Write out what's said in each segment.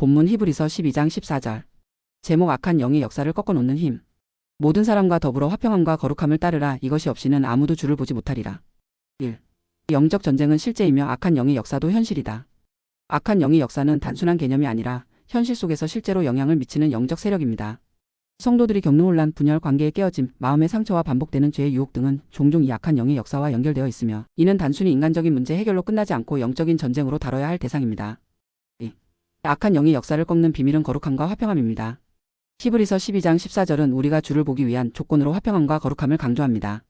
본문 히브리서 12장 14절. 제목 악한 영의 역사를 꺾어놓는 힘. 모든 사람과 더불어 화평함과 거룩함을 따르라 이것이 없이는 아무도 주를 보지 못하리라. 1. 영적 전쟁은 실제이며 악한 영의 역사도 현실이다. 악한 영의 역사는 단순한 개념이 아니라 현실 속에서 실제로 영향을 미치는 영적 세력입니다. 성도들이 겪는 혼란, 분열, 관계의 깨어짐, 마음의 상처와 반복되는 죄의 유혹 등은 종종 이 악한 영의 역사와 연결되어 있으며 이는 단순히 인간적인 문제 해결로 끝나지 않고 영적인 전쟁으로 다뤄야 할 대상입니다. 2. 악한 영의 역사를 꺾는 비밀은 거룩함과 화평함입니다. 히브리서 12장 14절은 우리가 주를 보기 위한 조건으로 화평함과 거룩함을 강조합니다.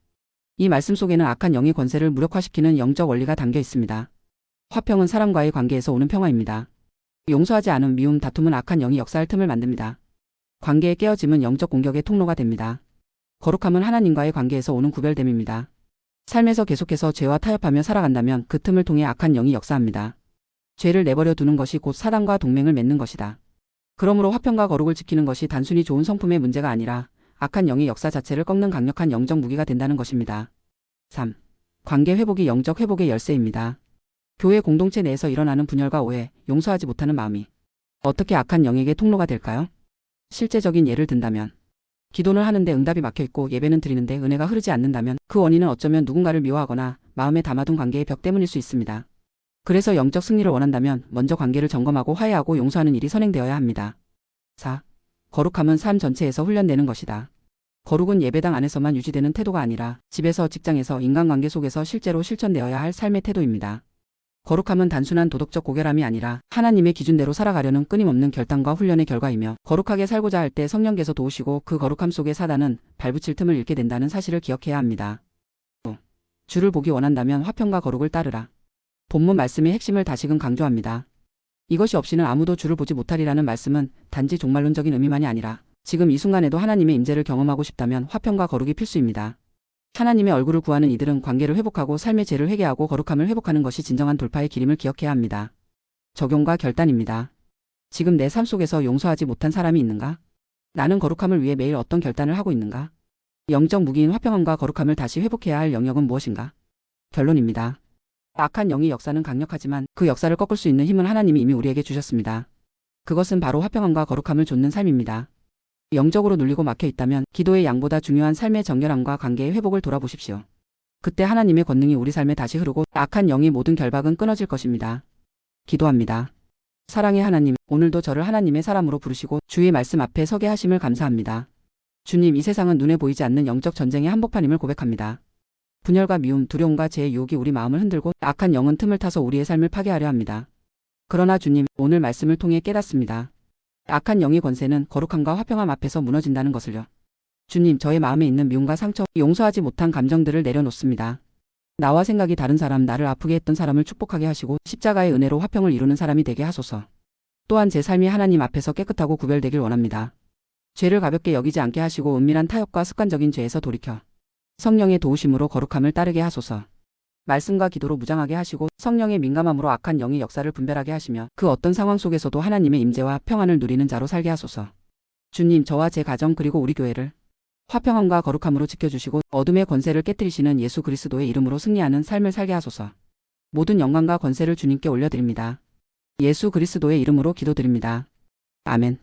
이 말씀 속에는 악한 영의 권세를 무력화시키는 영적 원리가 담겨 있습니다. 화평은 사람과의 관계에서 오는 평화입니다. 용서하지 않은 미움, 다툼은 악한 영이 역사할 틈을 만듭니다. 관계의 깨어짐은 영적 공격의 통로가 됩니다. 거룩함은 하나님과의 관계에서 오는 구별됨입니다. 삶에서 계속해서 죄와 타협하며 살아간다면 그 틈을 통해 악한 영이 역사합니다. 죄를 내버려 두는 것이 곧 사단과 동맹을 맺는 것이다. 그러므로 화평과 거룩을 지키는 것이 단순히 좋은 성품의 문제가 아니라 악한 영의 역사 자체를 꺾는 강력한 영적 무기가 된다는 것입니다. 3. 관계 회복이 영적 회복의 열쇠입니다. 교회 공동체 내에서 일어나는 분열과 오해, 용서하지 못하는 마음이 어떻게 악한 영에게 통로가 될까요? 실제적인 예를 든다면 기도는 하는데 응답이 막혀 있고 예배는 드리는데 은혜가 흐르지 않는다면 그 원인은 어쩌면 누군가를 미워하거나 마음에 담아둔 관계의 벽 때문일 수 있습니다. 그래서 영적 승리를 원한다면 먼저 관계를 점검하고 화해하고 용서하는 일이 선행되어야 합니다. 4. 거룩함은 삶 전체에서 훈련되는 것이다. 거룩은 예배당 안에서만 유지되는 태도가 아니라 집에서 직장에서 인간관계 속에서 실제로 실천되어야 할 삶의 태도입니다. 거룩함은 단순한 도덕적 고결함이 아니라 하나님의 기준대로 살아가려는 끊임없는 결단과 훈련의 결과이며 거룩하게 살고자 할 때 성령께서 도우시고 그 거룩함 속에 사단은 발붙일 틈을 잃게 된다는 사실을 기억해야 합니다. 5. 주를 보기 원한다면 화평과 거룩을 따르라. 본문 말씀의 핵심을 다시금 강조합니다. 이것이 없이는 아무도 주를 보지 못하리라는 말씀은 단지 종말론적인 의미만이 아니라 지금 이 순간에도 하나님의 임재를 경험하고 싶다면 화평과 거룩이 필수입니다. 하나님의 얼굴을 구하는 이들은 관계를 회복하고 삶의 죄를 회개하고 거룩함을 회복하는 것이 진정한 돌파의 길임을 기억해야 합니다. 적용과 결단입니다. 지금 내 삶 속에서 용서하지 못한 사람이 있는가? 나는 거룩함을 위해 매일 어떤 결단을 하고 있는가? 영적 무기인 화평함과 거룩함을 다시 회복해야 할 영역은 무엇인가? 결론입니다. 악한 영의 역사는 강력하지만 그 역사를 꺾을 수 있는 힘은 하나님이 이미 우리에게 주셨습니다. 그것은 바로 화평함과 거룩함을 좇는 삶입니다. 영적으로 눌리고 막혀 있다면 기도의 양보다 중요한 삶의 정결함과 관계의 회복을 돌아보십시오. 그때 하나님의 권능이 우리 삶에 다시 흐르고 악한 영의 모든 결박은 끊어질 것입니다. 기도합니다. 사랑의 하나님, 오늘도 저를 하나님의 사람으로 부르시고 주의 말씀 앞에 서게 하심을 감사합니다. 주님, 이 세상은 눈에 보이지 않는 영적 전쟁의 한복판임을 고백합니다. 분열과 미움, 두려움과 죄의 유혹이 우리 마음을 흔들고 악한 영은 틈을 타서 우리의 삶을 파괴하려 합니다. 그러나 주님, 오늘 말씀을 통해 깨닫습니다. 악한 영의 권세는 거룩함과 화평함 앞에서 무너진다는 것을요. 주님, 저의 마음에 있는 미움과 상처, 용서하지 못한 감정들을 내려놓습니다. 나와 생각이 다른 사람, 나를 아프게 했던 사람을 축복하게 하시고 십자가의 은혜로 화평을 이루는 사람이 되게 하소서. 또한 제 삶이 하나님 앞에서 깨끗하고 구별되길 원합니다. 죄를 가볍게 여기지 않게 하시고 은밀한 타협과 습관적인 죄에서 돌이켜 성령의 도우심으로 거룩함을 따르게 하소서. 말씀과 기도로 무장하게 하시고 성령의 민감함으로 악한 영의 역사를 분별하게 하시며 그 어떤 상황 속에서도 하나님의 임재와 평안을 누리는 자로 살게 하소서. 주님, 저와 제 가정 그리고 우리 교회를 화평함과 거룩함으로 지켜주시고 어둠의 권세를 깨뜨리시는 예수 그리스도의 이름으로 승리하는 삶을 살게 하소서. 모든 영광과 권세를 주님께 올려드립니다. 예수 그리스도의 이름으로 기도드립니다. 아멘.